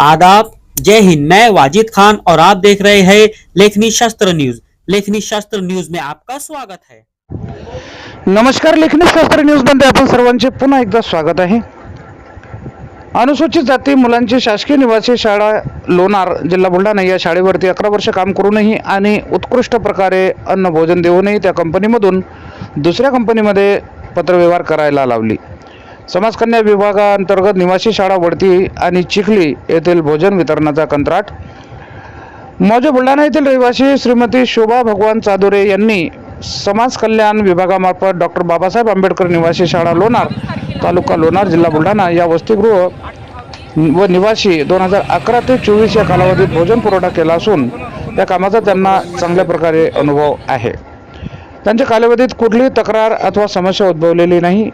आदाब। जय हिंद। मैं वाजिद खान और आप देख रहे हैं लेखनी शास्त्र न्यूज। लेखनी शास्त्र न्यूज में आपका स्वागत है। नमस्कार लेखनी शास्त्र न्यूजमध्ये आपण सर्वांचे पुन्हा एकदा स्वागत आहे. अनुसूचित जाती मुलांची शासकीय निवासी शाळा लोणार जिल्हा बुलढाणा या शाळेवरती अकरा वर्ष काम करूनही आणि उत्कृष्ट प्रकारे अन्न भोजन देऊनही त्या कंपनीमधून दुसऱ्या कंपनीमध्ये पत्रव्यवहार करायला लावली. समाजकन्या विभागाअंतर्गत निवासी शाळा वडती आणि चिखली येथील भोजन वितरणाचा कंत्राट. मौजे बुलढाणा येथील रहिवासी श्रीमती शोभा भगवान चादुरे यांनी समाज कल्याण विभागामार्फत डॉक्टर बाबासाहेब आंबेडकर निवासी शाळा लोणार तालुका लोणार जिल्हा बुलढाणा या वसतिगृह व निवासी दोन हजार अकरा ते चोवीस या कालावधीत भोजन पुरवठा केला असून त्या कामाचा त्यांना चांगल्या प्रकारे अनुभव आहे. त्यांच्या कालावधीत कुठलीही तक्रार अथवा समस्या उद्भवलेली नाही.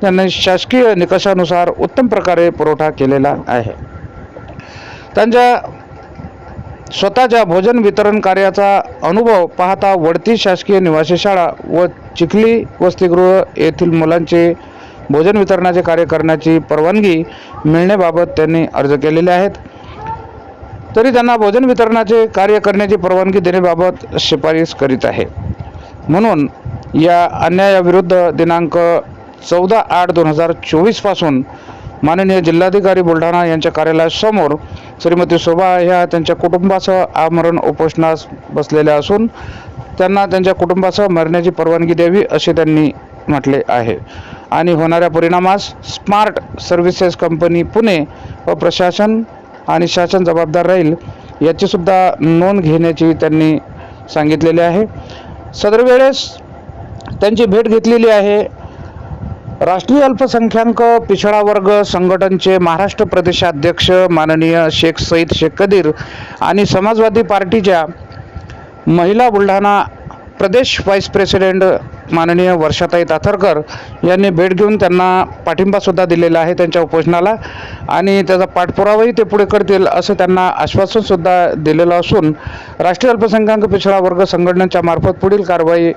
त्यांनी शासकीय निकषानुसार उत्तम प्रकारे पुरवठा केलेला आहे. त्यांच्या स्वतःच्या भोजन वितरण कार्याचा अनुभव पाहता वडती शासकीय निवासी शाळा व चिखली वसतिगृह येथील मुलांचे भोजन वितरणाचे कार्य करण्याची परवानगी मिळण्याबाबत त्यांनी अर्ज केलेले आहेत. तरी त्यांना भोजन वितरणाचे कार्य करण्याची परवानगी देण्याबाबत शिफारस करीत आहे. म्हणून या अन्यायाविरुद्ध दिनांक चौदा आठ दोन हजार चोवीसपासून माननीय जिल्हाधिकारी बुलढाणा यांच्या कार्यालयासमोर श्रीमती शोभा ह्या त्यांच्या कुटुंबासह आमरण उपोषणास बसलेल्या असून त्यांना त्यांच्या कुटुंबासह मरण्याची परवानगी द्यावी असे त्यांनी म्हटले आहे. आणि होणाऱ्या परिणामास स्मार्ट सर्व्हिसेस कंपनी पुणे व प्रशासन आणि शासन जबाबदार राहील याचीसुद्धा नोंद घेण्याची त्यांनी सांगितलेले आहे. सदर वेळेस त्यांची भेट घेतलेली आहे. राष्ट्रीय अल्पसंख्याक पिछडा वर्ग संघटनचे महाराष्ट्र प्रदेशाध्यक्ष माननीय शेख सईद शेख कदीर आणि समाजवादी पार्टीच्या महिला बुलढाणा प्रदेश व्हाईस प्रेसिडेंट माननीय वर्षाताई ताथरकर यांनी भेट घेऊन त्यांना पाठिंबासुद्धा दिलेला आहे त्यांच्या उपोषणाला आणि त्याचा पाठपुरावाही ते पुढे करतील असं त्यांना आश्वासनसुद्धा दिलेलं असून राष्ट्रीय अल्पसंख्याक पिछडा वर्ग संघटनेच्या मार्फत पुढील कारवाई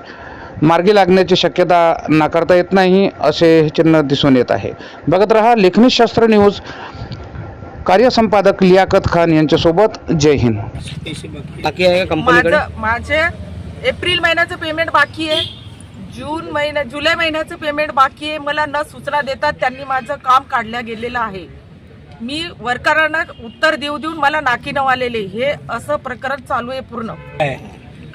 मार्गी लागण्याची शक्यता नाकारता येत नाही असे हे चिन्ह दिसून येत आहे. बघत रहा लेखनी शास्त्र न्यूज कार्यसंपादक लियाकत खान यांच्यासोबत जय हिंद. बाकी आहे कंपनीकडे? माझं माझे एप्रिल महिन्याचं पेमेंट बाकी आहे. जून महिन्या जुलै महिन्याचं पेमेंट बाकी आहे. मला न सूचना देतात त्यांनी माझं काम काढल्या गेलेलं आहे. मी वर्करांना उत्तर देऊ देऊन मला नाकी नवालेले. हे असं प्रकरण चालू आहे पूर्ण.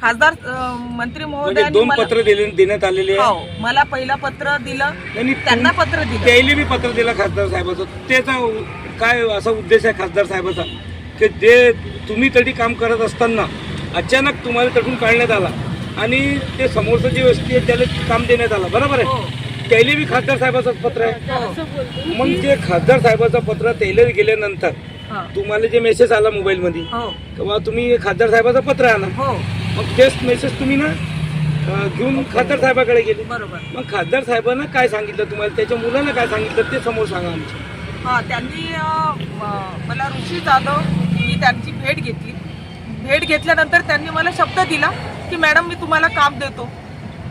खासदार अं, मंत्री म्हणजे महोदयांनी दोन मला पत्र दिले देण्यात आलेले आहे हो मला पहिलं पत्र दिलं आणि त्यांना पत्र दिलं. त्याला बी पत्र दिलं खासदार साहेबाचं. त्याचा काय असा उद्देश आहे खासदार साहेबाचा? की जे तुम्ही तरी काम करत असताना अचानक तुम्हाला तटून काढण्यात आला आणि ते समोरचं जे व्यक्ती आहे त्याला काम देण्यात आलं. बरोबर हो. आहे त्याला बी खासदार साहेबाचंच पत्र आहे. मग जे खासदार साहेबाचं पत्र त्याला गेल्यानंतर हा. तुम्हाला जे मेसेज आला मोबाईलमध्ये हो. तेव्हा तुम्ही खासदार साहेबाचं पत्र आला हो. मग तेच मेसेज तुम्ही ना घेऊन खासदार साहेबाकडे गेले. बरोबर. मग खासदार साहेबांना काय सांगितलं तुम्हाला? त्याच्या मुलांना काय सांगितलं? ते समोर सांगा आमच्या हा त्यांनी अं, मला ऋषी जाधव मी त्यांची भेट घेतली. भेट घेतल्यानंतर त्यांनी मला शब्द दिला की मॅडम मी तुम्हाला काम देतो.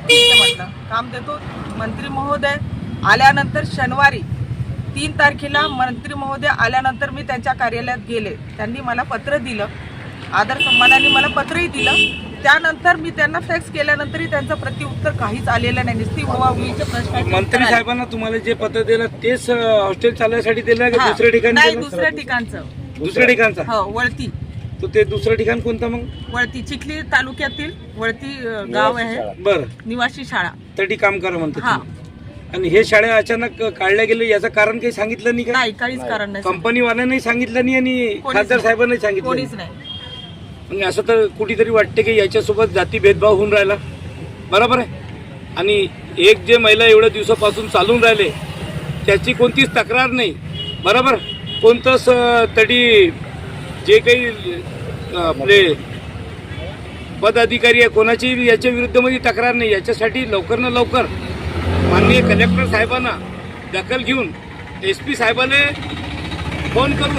ठीक आहे म्हटलं काम देतो मंत्री महोदय आल्यानंतर शनिवारी तीन तारखेला मंत्री महोदय आल्यानंतर मी त्यांच्या कार्यालयात गेले. त्यांनी मला पत्र दिलं. आदर सन्मानाने मला पत्रही दिलं. त्यानंतर मी त्यांना फॅक्स केल्यानंतरही त्यांचं प्रत्युत्तर काहीच आलेलं नाही. नुसती प्रश्न मंत्री साहेबांना तुम्हाला जे पत्र दिलं तेच हॉस्टेल चालण्यासाठी दिलं का. दुसऱ्या ठिकाणी नाही दिलं? दुसऱ्या ठिकाणचं. दुसऱ्या ठिकाणचा? हो वळती. तर ते दुसरं ठिकाण कोणतं मग? वळती चिखली तालुक्यातील वळती अ, गाव आहे. बरं. निवासी शाळा. तरी काम करा हा. आणि हे शाळा अचानक काढल्या गेले याचं कारण काही सांगितलं नाही का? नाही काहीच कारण नाही कंपनीवाल्यांनाही सांगितलं नाही आणि कोणीच खासदार नाही. साहेबांनाही सांगितलं कोणीच नाही. नाही. आणि असं तर कुठेतरी वाटते की याच्यासोबत जाती भेदभाव होऊन राहिला. बरोबर आहे? आणि एक जे महिला एवढ्या दिवसापासून चालून राहिले त्याची कोणतीच तक्रार नाही. बरोबर? कोणतंच तरी जे काही आपले पदाधिकारी आहे कोणाची याच्या विरुद्धमध्ये म्हणजे तक्रार नाही. याच्यासाठी लवकर ना लवकर माननीय कलेक्टर साहेबांना दखल घेऊन एस पी साहेबांना फोन करून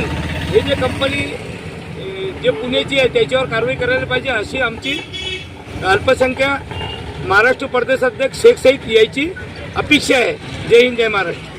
हे जे कंपनी जे पुण्याची आहे त्याच्यावर कारवाई करायला पाहिजे अशी आमची अल्पसंख्या महाराष्ट्र प्रदेशाध्यक्ष शेख सईद यायची अपेक्षा आहे. जय हिंद जय महाराष्ट्र.